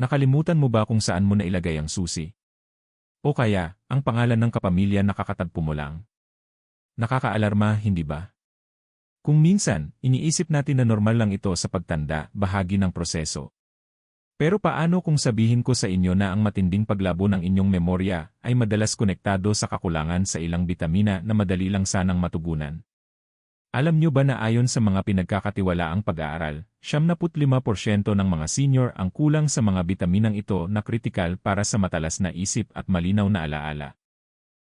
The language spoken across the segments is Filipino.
Nakalimutan mo ba kung saan mo nailagay ang susi? O kaya, ang pangalan ng kapamilya nakakatagpo mo lang? Nakakaalarma, hindi ba? Kung minsan, iniisip natin na normal lang ito sa pagtanda, bahagi ng proseso. Pero paano kung sabihin ko sa inyo na ang matinding paglabo ng inyong memorya ay madalas konektado sa kakulangan sa ilang bitamina na madali lang sanang matugunan? Alam nyo ba na ayon sa mga pinagkakatiwalaang pag-aaral, 75% ng mga senior ang kulang sa mga bitaminang ito na kritikal para sa matalas na isip at malinaw na alaala.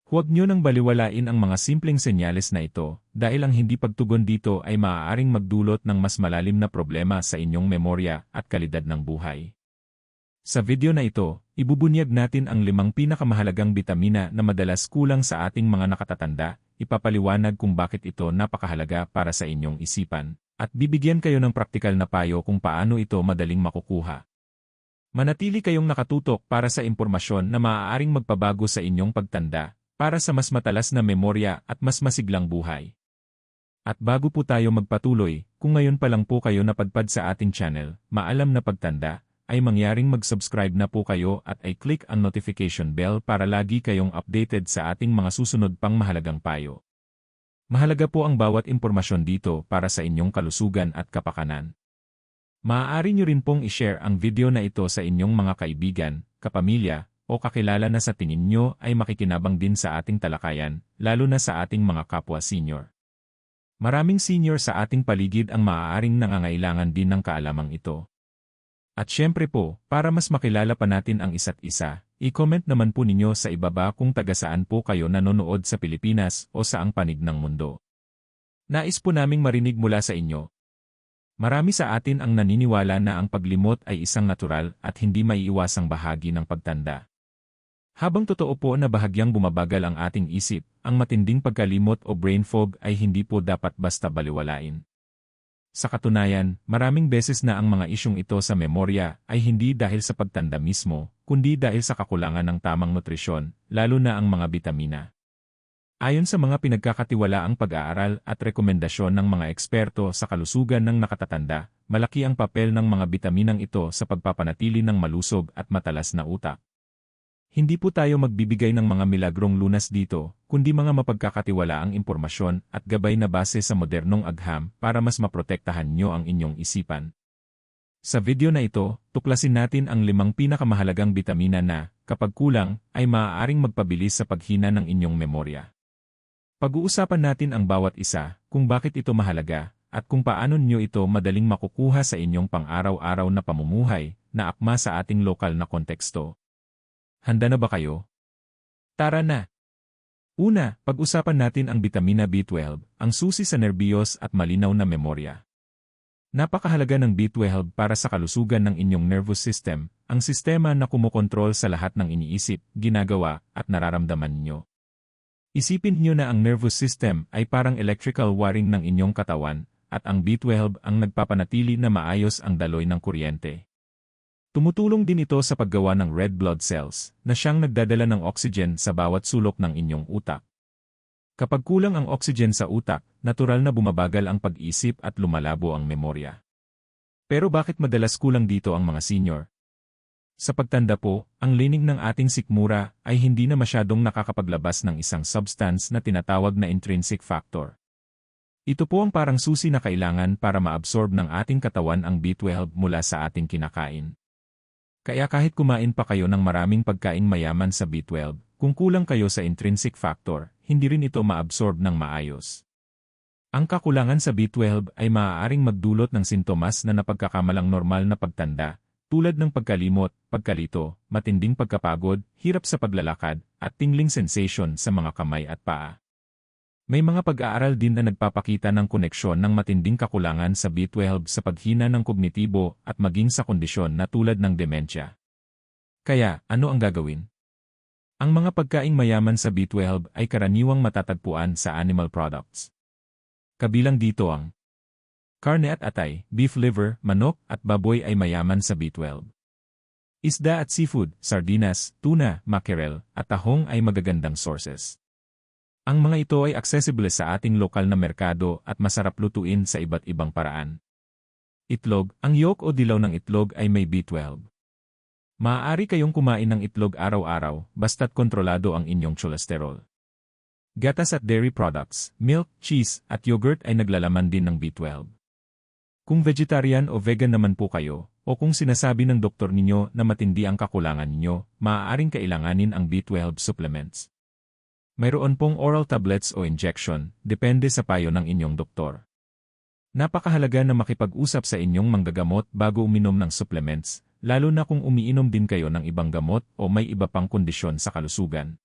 Huwag nyo nang baliwalain ang mga simpleng senyales na ito dahil ang hindi pagtugon dito ay maaaring magdulot ng mas malalim na problema sa inyong memorya at kalidad ng buhay. Sa video na ito, ibubunyag natin ang limang pinakamahalagang bitamina na madalas kulang sa ating mga nakatatanda ipapaliwanag kung bakit ito napakahalaga para sa inyong isipan, at bibigyan kayo ng praktikal na payo kung paano ito madaling makukuha. Manatili kayong nakatutok para sa impormasyon na maaaring magpabago sa inyong pagtanda, para sa mas matalas na memorya at mas masiglang buhay. At bago po tayo magpatuloy, kung ngayon pa lang po kayo napadpad sa ating channel, maalam na pagtanda, ay mangyaring mag-subscribe na po kayo at ay click ang notification bell para lagi kayong updated sa ating mga susunod pang mahalagang payo. Mahalaga po ang bawat impormasyon dito para sa inyong kalusugan at kapakanan. Maaari nyo rin pong i-share ang video na ito sa inyong mga kaibigan, kapamilya, o kakilala na sa tingin nyo ay makikinabang din sa ating talakayan, lalo na sa ating mga kapwa senior. Maraming senior sa ating paligid ang maaaring nangangailangan din ng kaalamang ito. At syempre po, para mas makilala pa natin ang isa't isa, i-comment naman po ninyo sa ibaba kung taga saan po kayo nanonood sa Pilipinas o saang panig ng mundo. Nais po naming marinig mula sa inyo. Marami sa atin ang naniniwala na ang paglimot ay isang natural at hindi maiiwasang bahagi ng pagtanda. Habang totoo po na bahagyang bumabagal ang ating isip, ang matinding pagkalimot o brain fog ay hindi po dapat basta baliwalain. Sa katunayan, maraming beses na ang mga isyong ito sa memorya ay hindi dahil sa pagtanda mismo, kundi dahil sa kakulangan ng tamang nutrisyon, lalo na ang mga bitamina. Ayon sa mga pinagkakatiwalaang pag-aaral at rekomendasyon ng mga eksperto sa kalusugan ng nakatatanda, malaki ang papel ng mga bitaminang ito sa pagpapanatili ng malusog at matalas na utak. Hindi po tayo magbibigay ng mga milagrong lunas dito, kundi mga mapagkakatiwalaang impormasyon at gabay na base sa modernong agham para mas maprotektahan nyo ang inyong isipan. Sa video na ito, tuklasin natin ang limang pinakamahalagang bitamina na, kapag kulang, ay maaaring magpabilis sa paghina ng inyong memorya. Pag-uusapan natin ang bawat isa, kung bakit ito mahalaga, at kung paano nyo ito madaling makukuha sa inyong pang-araw-araw na pamumuhay, na akma sa ating lokal na konteksto. Handa na ba kayo? Tara na! Una, pag-usapan natin ang bitamina B12, ang susi sa nerbiyos at malinaw na memorya. Napakahalaga ng B12 para sa kalusugan ng inyong nervous system, ang sistema na kumokontrol sa lahat ng iniisip, ginagawa, at nararamdaman nyo. Isipin nyo na ang nervous system ay parang electrical wiring ng inyong katawan, at ang B12 ang nagpapanatili na maayos ang daloy ng kuryente. Tumutulong din ito sa paggawa ng red blood cells, na siyang nagdadala ng oxygen sa bawat sulok ng inyong utak. Kapag kulang ang oxygen sa utak, natural na bumabagal ang pag-isip at lumalabo ang memorya. Pero bakit madalas kulang dito ang mga senior? Sa pagtanda po, ang lining ng ating sikmura ay hindi na masyadong nakakapaglabas ng isang substance na tinatawag na intrinsic factor. Ito po ang parang susi na kailangan para maabsorb ng ating katawan ang B12 mula sa ating kinakain. Kaya kahit kumain pa kayo ng maraming pagkain mayaman sa B12, kung kulang kayo sa intrinsic factor, hindi rin ito maabsorb ng maayos. Ang kakulangan sa B12 ay maaaring magdulot ng sintomas na napagkakamalang normal na pagtanda, tulad ng pagkalimot, pagkalito, matinding pagkapagod, hirap sa paglalakad, at tingling sensation sa mga kamay at paa. May mga pag-aaral din na nagpapakita ng koneksyon ng matinding kakulangan sa B12 sa paghina ng kognitibo at maging sa kondisyon na tulad ng demensya. Kaya, ano ang gagawin? Ang mga pagkaing mayaman sa B12 ay karaniwang matatagpuan sa animal products. Kabilang dito ang karne at atay, beef liver, manok at baboy ay mayaman sa B12. Isda at seafood, sardinas, tuna, mackerel, at tahong ay magagandang sources. Ang mga ito ay accessible sa ating lokal na merkado at masarap lutuin sa iba't ibang paraan. Itlog, ang yolk o dilaw ng itlog ay may B12. Maaari kayong kumain ng itlog araw-araw basta't kontrolado ang inyong cholesterol. Gatas at dairy products, milk, cheese, at yogurt ay naglalaman din ng B12. Kung vegetarian o vegan naman po kayo, o kung sinasabi ng doktor ninyo na matindi ang kakulangan ninyo, maaaring kailanganin ang B12 supplements. Mayroon pong oral tablets o injection, depende sa payo ng inyong doktor. Napakahalaga na makipag-usap sa inyong manggagamot bago uminom ng supplements, lalo na kung umiinom din kayo ng ibang gamot o may iba pang kondisyon sa kalusugan.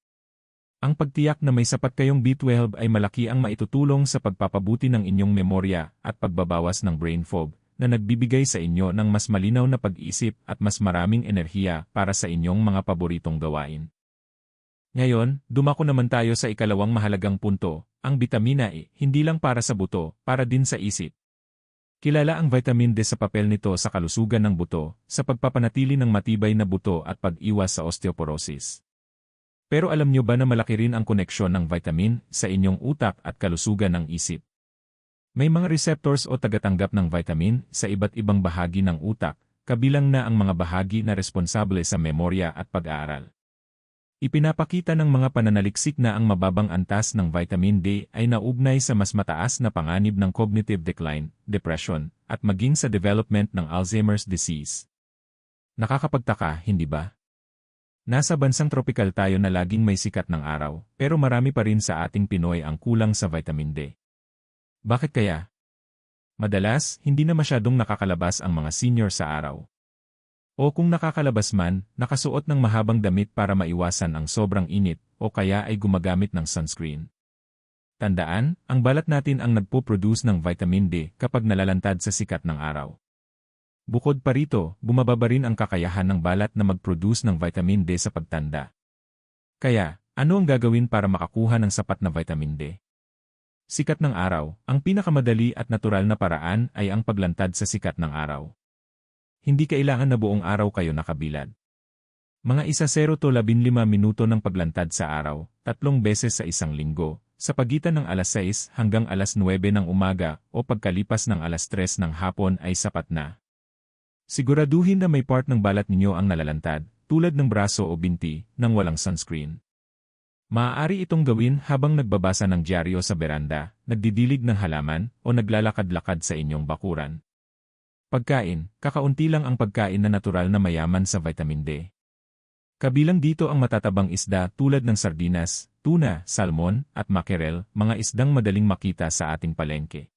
Ang pagtiyak na may sapat kayong B12 ay malaki ang maitutulong sa pagpapabuti ng inyong memorya at pagbabawas ng brain fog na nagbibigay sa inyo ng mas malinaw na pag-iisip at mas maraming enerhiya para sa inyong mga paboritong gawain. Ngayon, dumako naman tayo sa ikalawang mahalagang punto, ang vitamina E, hindi lang para sa buto, para din sa isip. Kilala ang vitamin D sa papel nito sa kalusugan ng buto, sa pagpapanatili ng matibay na buto at pag-iwas sa osteoporosis. Pero alam nyo ba na malaki rin ang koneksyon ng vitamin sa inyong utak at kalusugan ng isip? May mga receptors o tagatanggap ng vitamin sa iba't ibang bahagi ng utak, kabilang na ang mga bahagi na responsable sa memorya at pag-aaral. Ipinapakita ng mga pananaliksik na ang mababang antas ng vitamin D ay naugnay sa mas mataas na panganib ng cognitive decline, depression, at maging sa development ng Alzheimer's disease. Nakakapagtaka, hindi ba? Nasa bansang tropikal tayo na laging may sikat ng araw, pero marami pa rin sa ating Pinoy ang kulang sa vitamin D. Bakit kaya? Madalas, hindi na masyadong nakakalabas ang mga senior sa araw. O kung nakakalabas man, nakasuot ng mahabang damit para maiwasan ang sobrang init o kaya ay gumagamit ng sunscreen. Tandaan, ang balat natin ang nagpo-produce ng vitamin D kapag nalalantad sa sikat ng araw. Bukod pa rito, bumababa rin ang kakayahan ng balat na mag-produce ng vitamin D sa pagtanda. Kaya, ano ang gagawin para makakuha ng sapat na vitamin D? Sikat ng araw, ang pinakamadali at natural na paraan ay ang paglantad sa sikat ng araw. Hindi kailangan na buong araw kayo nakabilad. Mga isa 0 to 15 minuto ng paglantad sa araw, tatlong beses sa isang linggo, sa pagitan ng alas 6 hanggang alas 9 ng umaga o pagkalipas ng alas 3 ng hapon ay sapat na. Siguraduhin na may part ng balat ninyo ang nalalantad, tulad ng braso o binti, nang walang sunscreen. Maaari itong gawin habang nagbabasa ng dyaryo sa beranda, nagdidilig ng halaman, o naglalakad-lakad sa inyong bakuran. Pagkain, kakaunti lang ang pagkain na natural na mayaman sa vitamin D. Kabilang dito ang matatabang isda tulad ng sardinas, tuna, salmon, at mackerel, mga isdang madaling makita sa ating palengke.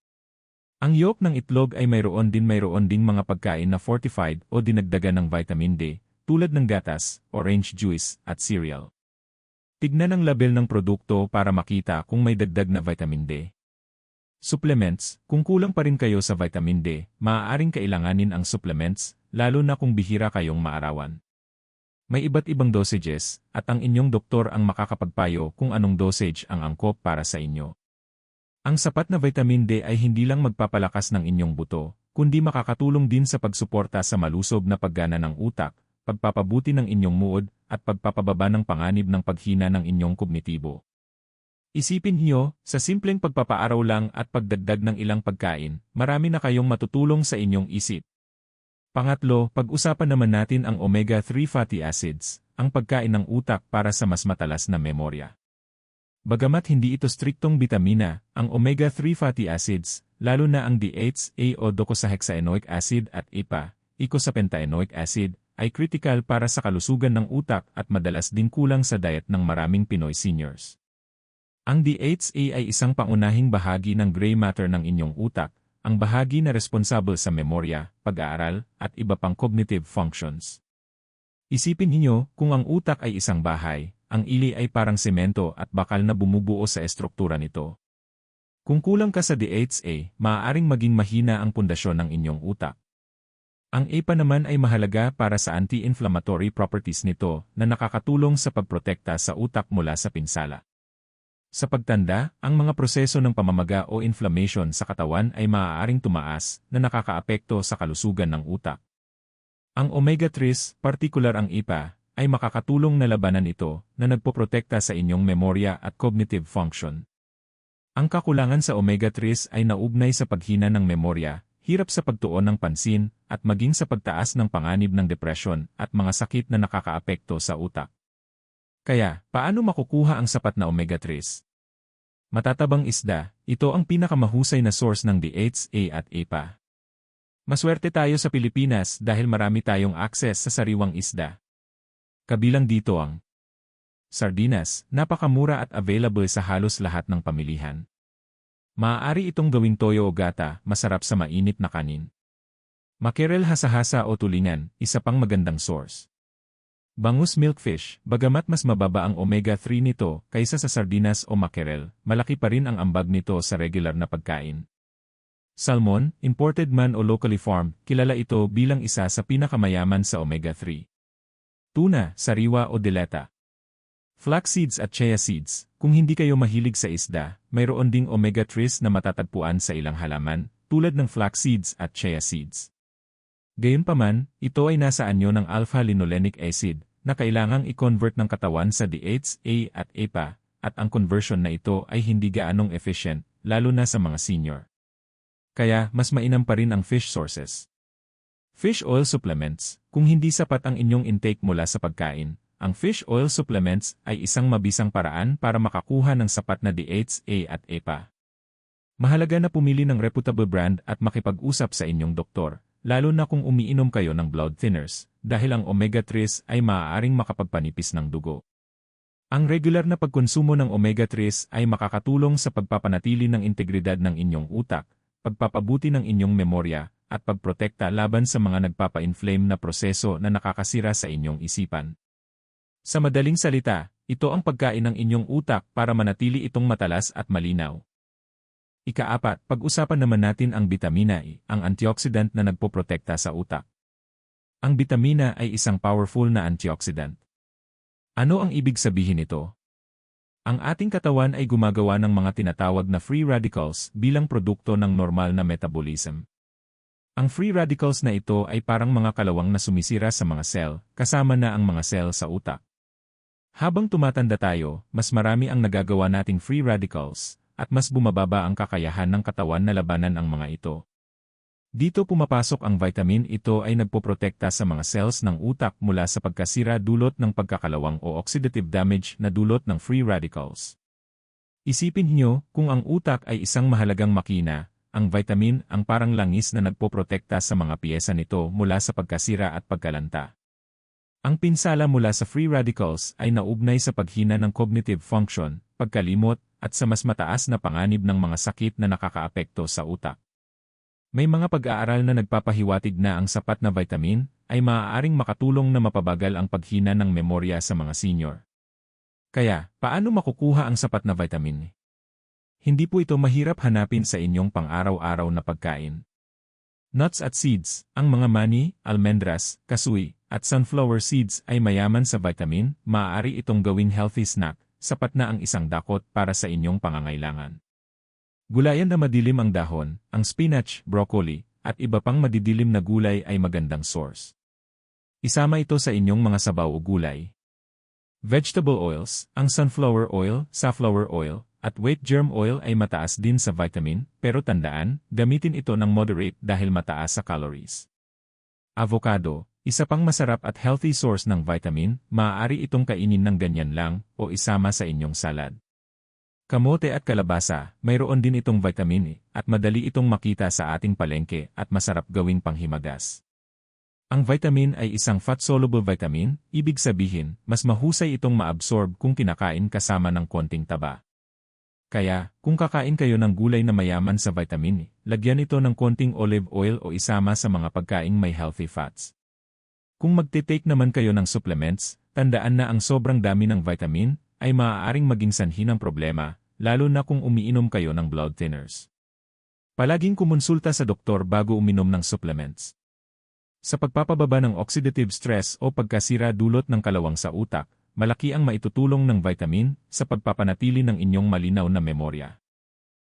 Ang yolk ng itlog ay mayroon din mayroon ding mga pagkain na fortified o dinagdagan ng vitamin D, tulad ng gatas, orange juice, at cereal. Tignan ang label ng produkto para makita kung may dagdag na vitamin D. Supplements, kung kulang pa rin kayo sa vitamin D, maaaring kailanganin ang supplements, lalo na kung bihira kayong maarawan. May iba't ibang dosages, at ang inyong doktor ang makakapagpayo kung anong dosage ang angkop para sa inyo. Ang sapat na vitamin D ay hindi lang magpapalakas ng inyong buto, kundi makakatulong din sa pagsuporta sa malusob na paggana ng utak, pagpapabuti ng inyong mood, at pagpapababa ng panganib ng paghina ng inyong kognitibo. Isipin niyo, sa simpleng pagpapaaraw lang at pagdagdag ng ilang pagkain, marami na kayong matutulong sa inyong isip. Pangatlo, pag-usapan naman natin ang omega-3 fatty acids, ang pagkain ng utak para sa mas matalas na memorya. Bagamat hindi ito striktong bitamina, ang omega-3 fatty acids, lalo na ang DHA o docosahexaenoic acid at EPA, eicosapentaenoic acid, ay critical para sa kalusugan ng utak at madalas din kulang sa diet ng maraming Pinoy seniors. Ang DHA ay isang pangunahing bahagi ng gray matter ng inyong utak, ang bahagi na responsable sa memorya, pag-aaral, at iba pang cognitive functions. Isipin ninyo kung ang utak ay isang bahay, ang ili ay parang semento at bakal na bumubuo sa estruktura nito. Kung kulang ka sa DHA, maaaring maging mahina ang pundasyon ng inyong utak. Ang EPA naman ay mahalaga para sa anti-inflammatory properties nito na nakakatulong sa pagprotekta sa utak mula sa pinsala. Sa pagtanda, ang mga proseso ng pamamaga o inflammation sa katawan ay maaaring tumaas na nakakaapekto sa kalusugan ng utak. Ang omega-3, partikular ang EPA, ay makakatulong na labanan ito na nagpoprotekta sa inyong memorya at cognitive function. Ang kakulangan sa omega-3 ay naugnay sa paghina ng memorya, hirap sa pagtuon ng pansin, at maging sa pagtaas ng panganib ng depresyon at mga sakit na nakakaapekto sa utak. Kaya, paano makukuha ang sapat na omega-3? Matatabang isda, ito ang pinakamahusay na source ng DHA at EPA. Maswerte tayo sa Pilipinas dahil marami tayong access sa sariwang isda. Kabilang dito ang sardinas, napakamura at available sa halos lahat ng pamilihan. Maaari itong gawing toyo o gata, masarap sa mainit na kanin. Mackerel hasa-hasa o tulingan, isa pang magandang source. Bangus milkfish, bagamat mas mababa ang omega-3 nito kaysa sa sardinas o mackerel, malaki pa rin ang ambag nito sa regular na pagkain. Salmon, imported man o locally farmed, kilala ito bilang isa sa pinakamayaman sa omega-3. Tuna, sariwa o dileta, Flax seeds at chia seeds, kung hindi kayo mahilig sa isda, mayroon ding omega-3s na matatagpuan sa ilang halaman, tulad ng flax seeds at chia seeds. Gayunpaman, ito ay nasa anyo ng alpha-linolenic acid, na kailangang i-convert ng katawan sa DHA at EPA, at ang conversion na ito ay hindi gaanong efficient, lalo na sa mga senior. Kaya, mas mainam pa rin ang fish sources. Fish oil supplements, kung hindi sapat ang inyong intake mula sa pagkain, ang fish oil supplements ay isang mabisang paraan para makakuha ng sapat na DHA at EPA. Mahalaga na pumili ng reputable brand at makipag-usap sa inyong doktor, lalo na kung umiinom kayo ng blood thinners, dahil ang omega-3s ay maaaring makapagpanipis ng dugo. Ang regular na pagkonsumo ng omega-3s ay makakatulong sa pagpapanatili ng integridad ng inyong utak, pagpapabuti ng inyong memorya, at pagprotekta laban sa mga nagpapa-inflame na proseso na nakakasira sa inyong isipan. Sa madaling salita, ito ang pagkain ng inyong utak para manatili itong matalas at malinaw. Ikaapat, pag-usapan naman natin ang bitamina E, ang antioxidant na nagpoprotekta sa utak. Ang bitamina ay isang powerful na antioxidant. Ano ang ibig sabihin nito? Ang ating katawan ay gumagawa ng mga tinatawag na free radicals bilang produkto ng normal na metabolism. Ang free radicals na ito ay parang mga kalawang na sumisira sa mga cell, kasama na ang mga cell sa utak. Habang tumatanda tayo, mas marami ang nagagawa nating free radicals, at mas bumababa ang kakayahan ng katawan na labanan ang mga ito. Dito pumapasok ang vitamin ito ay nagpoprotekta sa mga cells ng utak mula sa pagkasira dulot ng pagkakalawang o oxidative damage na dulot ng free radicals. Isipin niyo, kung ang utak ay isang mahalagang makina, ang vitamin ang parang langis na nagpoprotekta sa mga piyesa nito mula sa pagkasira at pagkalanta. Ang pinsala mula sa free radicals ay naugnay sa paghina ng cognitive function, pagkalimot, at sa mas mataas na panganib ng mga sakit na nakakaapekto sa utak. May mga pag-aaral na nagpapahiwatig na ang sapat na vitamin ay maaaring makatulong na mapabagal ang paghina ng memorya sa mga senior. Kaya, paano makukuha ang sapat na vitamin? Hindi po ito mahirap hanapin sa inyong pang-araw-araw na pagkain. Nuts at seeds, ang mga mani, almendras, kasui, at sunflower seeds ay mayaman sa vitamin, maaari itong gawing healthy snack, sapat na ang isang dakot para sa inyong pangangailangan. Gulayan na madilim ang dahon, ang spinach, broccoli, at iba pang madidilim na gulay ay magandang source. Isama ito sa inyong mga sabaw o gulay. Vegetable oils, ang sunflower oil, safflower oil, at wheat germ oil ay mataas din sa vitamin, pero tandaan, gamitin ito ng moderate dahil mataas sa calories. Avocado, isa pang masarap at healthy source ng vitamin, maaari itong kainin ng ganyan lang o isama sa inyong salad. Kamote at kalabasa, mayroon din itong vitamin E at madali itong makita sa ating palengke at masarap gawing panghimagas. Ang vitamin ay isang fat-soluble vitamin, ibig sabihin, mas mahusay itong maabsorb kung kinakain kasama ng konting taba. Kaya, kung kakain kayo ng gulay na mayaman sa vitamin, lagyan ito ng konting olive oil o isama sa mga pagkaing may healthy fats. Kung magte-take naman kayo ng supplements, tandaan na ang sobrang dami ng vitamin ay maaaring maging sanhi ng problema, lalo na kung umiinom kayo ng blood thinners. Palaging kumonsulta sa doktor bago uminom ng supplements. Sa pagpapababa ng oxidative stress o pagkasira dulot ng kalawang sa utak, malaki ang maitutulong ng vitamin sa pagpapanatili ng inyong malinaw na memorya.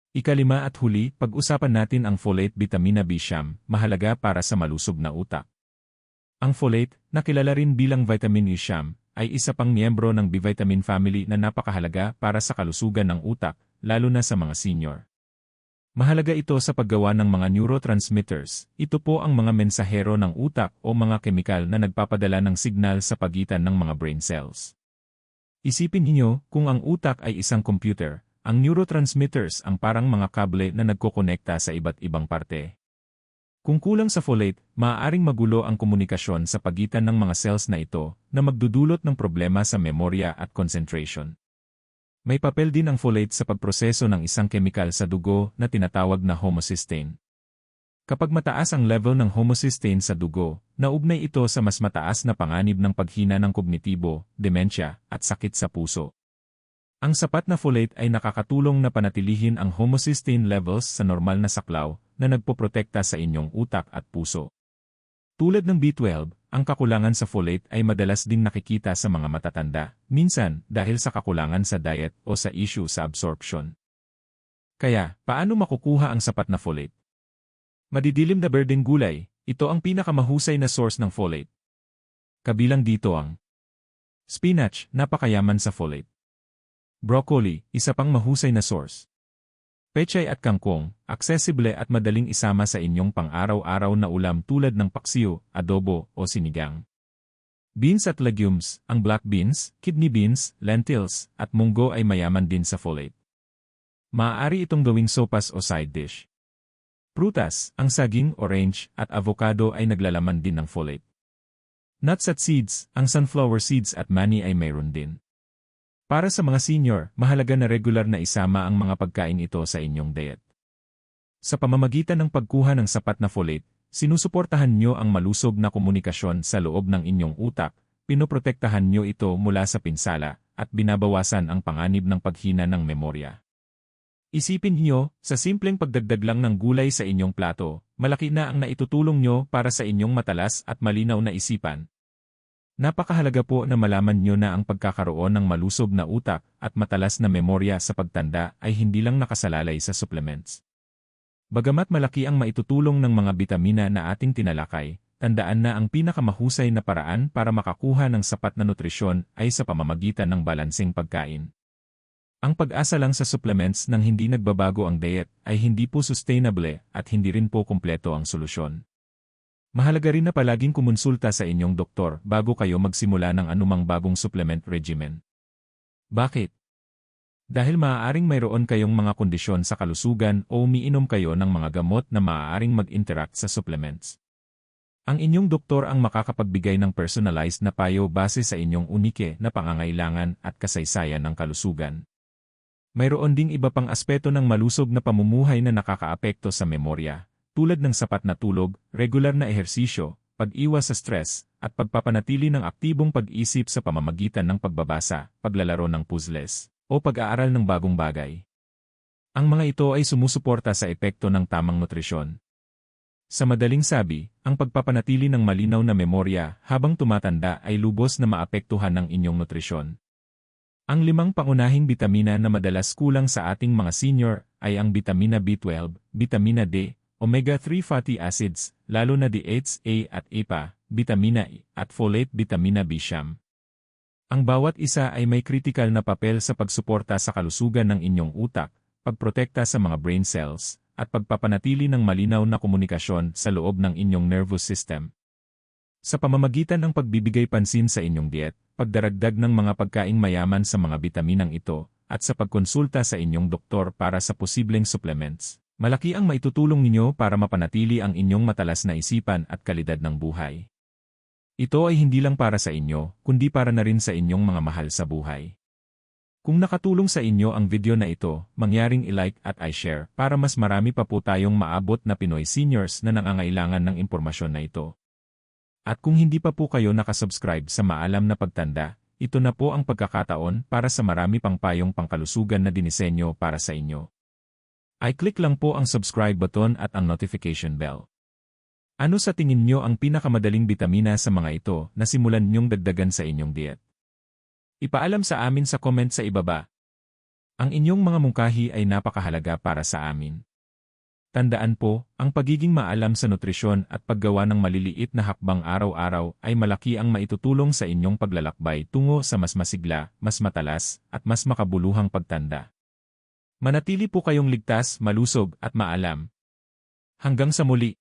Ikalima at huli, pag-usapan natin ang folate vitamina B siyam, mahalaga para sa malusog na utak. Ang folate, na kilala rin bilang vitamin E siyam, ay isa pang miyembro ng B-vitamin family na napakahalaga para sa kalusugan ng utak, lalo na sa mga senior. Mahalaga ito sa paggawa ng mga neurotransmitters. Ito po ang mga mensahero ng utak o mga kemikal na nagpapadala ng signal sa pagitan ng mga brain cells. Isipin niyo kung ang utak ay isang computer, ang neurotransmitters ang parang mga kable na nagkokonekta sa iba't ibang parte. Kung kulang sa folate, maaaring magulo ang komunikasyon sa pagitan ng mga cells na ito na magdudulot ng problema sa memorya at concentration. May papel din ang folate sa pagproseso ng isang kemikal sa dugo na tinatawag na homocysteine. Kapag mataas ang level ng homocysteine sa dugo, naugnay ito sa mas mataas na panganib ng paghina ng kognitibo, demensya, at sakit sa puso. Ang sapat na folate ay nakakatulong na panatilihin ang homocysteine levels sa normal na saklaw na nagpoprotekta sa inyong utak at puso. Tulad ng B12, ang kakulangan sa folate ay madalas din nakikita sa mga matatanda, minsan dahil sa kakulangan sa diet o sa issue sa absorption. Kaya, paano makukuha ang sapat na folate? Madidilim na berdeng gulay, ito ang pinakamahusay na source ng folate. Kabilang dito ang Spinach, napakayaman sa folate. Broccoli, isa pang mahusay na source. Pechay at kangkong, accessible at madaling isama sa inyong pang-araw-araw na ulam tulad ng paksiw, adobo, o sinigang. Beans at legumes, ang black beans, kidney beans, lentils, at munggo ay mayaman din sa folate. Maaari itong gawing sopas o side dish. Prutas, ang saging, orange, at avocado ay naglalaman din ng folate. Nuts at seeds, ang sunflower seeds at mani ay mayroon din. Para sa mga senior, mahalaga na regular na isama ang mga pagkain ito sa inyong diet. Sa pamamagitan ng pagkuha ng sapat na folate, sinusuportahan nyo ang malusog na komunikasyon sa loob ng inyong utak, pinoprotektahan nyo ito mula sa pinsala, at binabawasan ang panganib ng paghina ng memorya. Isipin niyo, sa simpleng pagdagdag lang ng gulay sa inyong plato, malaki na ang naitutulong nyo para sa inyong matalas at malinaw na isipan, Napakahalaga po na malaman nyo na ang pagkakaroon ng malusob na utak at matalas na memorya sa pagtanda ay hindi lang nakasalalay sa supplements. Bagamat malaki ang maitutulong ng mga bitamina na ating tinalakay, tandaan na ang pinakamahusay na paraan para makakuha ng sapat na nutrisyon ay sa pamamagitan ng balansing pagkain. Ang pag-asa lang sa supplements nang hindi nagbabago ang diet ay hindi po sustainable at hindi rin po kumpleto ang solusyon. Mahalaga rin na palaging kumonsulta sa inyong doktor bago kayo magsimula ng anumang bagong supplement regimen. Bakit? Dahil maaaring mayroon kayong mga kondisyon sa kalusugan o umiinom kayo ng mga gamot na maaaring mag-interact sa supplements. Ang inyong doktor ang makakapagbigay ng personalized na payo base sa inyong unike na pangangailangan at kasaysayan ng kalusugan. Mayroon ding iba pang aspeto ng malusog na pamumuhay na nakakaapekto sa memorya, tulad ng sapat na tulog, regular na ehersisyo, pag-iwas sa stress, at pagpapanatili ng aktibong pag-isip sa pamamagitan ng pagbabasa, paglalaro ng puzzles, o pag-aaral ng bagong bagay. Ang mga ito ay sumusuporta sa epekto ng tamang nutrisyon. Sa madaling sabi, ang pagpapanatili ng malinaw na memorya habang tumatanda ay lubos na maapektuhan ng inyong nutrisyon. Ang limang pangunahing bitamina na madalas kulang sa ating mga senior ay ang bitamina B12, bitamina D, omega-3 fatty acids, lalo na DHA at EPA, vitamina E, at folate vitamina B siyam. Ang bawat isa ay may critical na papel sa pagsuporta sa kalusugan ng inyong utak, pagprotekta sa mga brain cells, at pagpapanatili ng malinaw na komunikasyon sa loob ng inyong nervous system. Sa pamamagitan ng pagbibigay pansin sa inyong diet, pagdaragdag ng mga pagkaing mayaman sa mga bitaminang ito, at sa pagkonsulta sa inyong doktor para sa posibleng supplements, Malaki ang maitutulong ninyo para mapanatili ang inyong matalas na isipan at kalidad ng buhay. Ito ay hindi lang para sa inyo, kundi para na rin sa inyong mga mahal sa buhay. Kung nakatulong sa inyo ang video na ito, mangyaring i-like at i-share para mas marami pa po tayong maabot na Pinoy seniors na nangangailangan ng impormasyon na ito. At kung hindi pa po kayo nakasubscribe sa Maalam na Pagtanda, ito na po ang pagkakataon para sa marami pang payong pangkalusugan na dinisenyo para sa inyo. I-click lang po ang subscribe button at ang notification bell. Ano sa tingin nyo ang pinakamadaling bitamina sa mga ito na simulan nyong dagdagan sa inyong diet? Ipaalam sa amin sa comment sa ibaba. Ang inyong mga mungkahi ay napakahalaga para sa amin. Tandaan po, ang pagiging maalam sa nutrisyon at paggawa ng maliliit na hakbang araw-araw ay malaki ang maitutulong sa inyong paglalakbay tungo sa mas masigla, mas matalas, at mas makabuluhang pagtanda. Manatili po kayong ligtas, malusog at maalam. Hanggang sa muli.